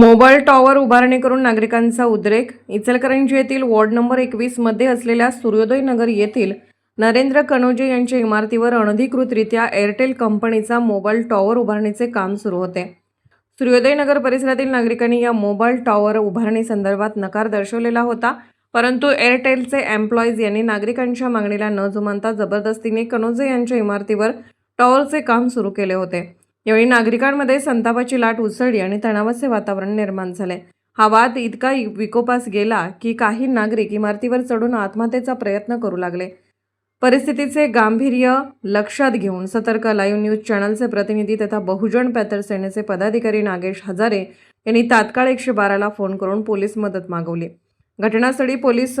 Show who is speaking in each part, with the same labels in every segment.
Speaker 1: Mobile tower उभारणी करून नागरिकांचा उद्रेक. इचलकरंजी येथील वॉर्ड नंबर एकवीसमध्ये असलेल्या सूर्योदय नगर येथील नरेंद्र कनोजे यांच्या इमारतीवर अनधिकृतरित्या एअरटेल कंपनीचा मोबाईल टॉवर उभारणीचे काम सुरू होते. सूर्योदय नगर परिसरातील नागरिकांनी या मोबाईल टॉवर उभारणी संदर्भात नकार दर्शवलेला होता. परंतु एअरटेलचे एम्प्लॉईज यांनी नागरिकांच्या मागणीला न जुमानता जबरदस्तीने कनोजे यांच्या इमारतीवर टॉवरचे काम सुरू केले होते. यावेळी नागरिकांमध्ये संतापाची लाट उसळली आणि तणावाचे वातावरण निर्माण झाले. हा वाद इतका विकोपास गेला की काही नागरिक इमारतीवर चढून आत्महत्येचा प्रयत्न करू लागले. परिस्थितीचे गांभीर्य लक्षात घेऊन सतर्क लाईव्ह न्यूज चॅनलचे प्रतिनिधी तथा बहुजन पॅथर सेनेचे पदाधिकारी नागेश हजारे यांनी तात्काळ एकशे बाराला फोन करून पोलीस मदत मागवली. घटनास्थळी पोलीस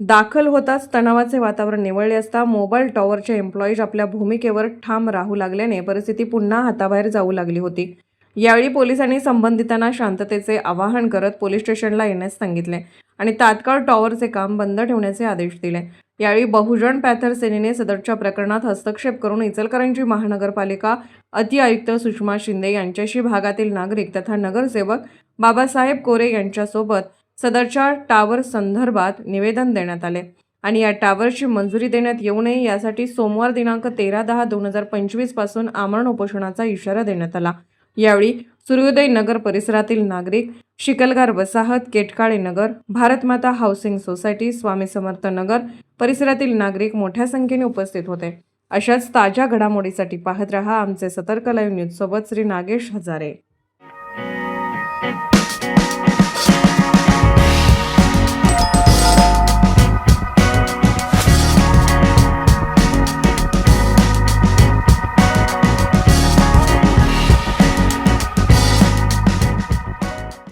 Speaker 1: दाखल होताच तणावाचे वातावरण निवळले असता मोबाईल टॉवरचे एम्प्लॉईज आपल्या भूमिकेवर ठाम राहू लागल्याने परिस्थिती पुन्हा हाताबाहेर जाऊ लागली होती. यावेळी पोलिसांनी संबंधितांना शांततेचे आवाहन करत पोलीस स्टेशनला येण्यास सांगितले आणि तात्काळ टॉवरचे काम बंद ठेवण्याचे आदेश दिले. यावेळी बहुजन पॅथर सेनेने सदरच्या प्रकरणात हस्तक्षेप करून इचलकरंजी महानगरपालिका अतिआयुक्त सुषमा शिंदे यांच्याशी भागातील नागरिक तथा नगरसेवक बाबासाहेब कोरे यांच्यासोबत सदरच्या टावर संदर्भात निवेदन देण्यात आले. आणि या टावरची मंजुरी देण्यात येऊ नये यासाठी सोमवार दिनांक तेरा दहा दोन हजार पंचवीसपासून आमरण उपोषणाचा इशारा देण्यात आला. यावेळी सूर्योदय नगर परिसरातील नागरिक शिकलगार वसाहत केटकाळे नगर भारतमाता हाऊसिंग सोसायटी स्वामी समर्थ नगर परिसरातील नागरिक मोठ्या संख्येने उपस्थित होते. अशाच ताज्या घडामोडीसाठी पाहत रहा आमचे सतर्क लाईव्ह न्यूज सोबत श्री नागेश हजारे.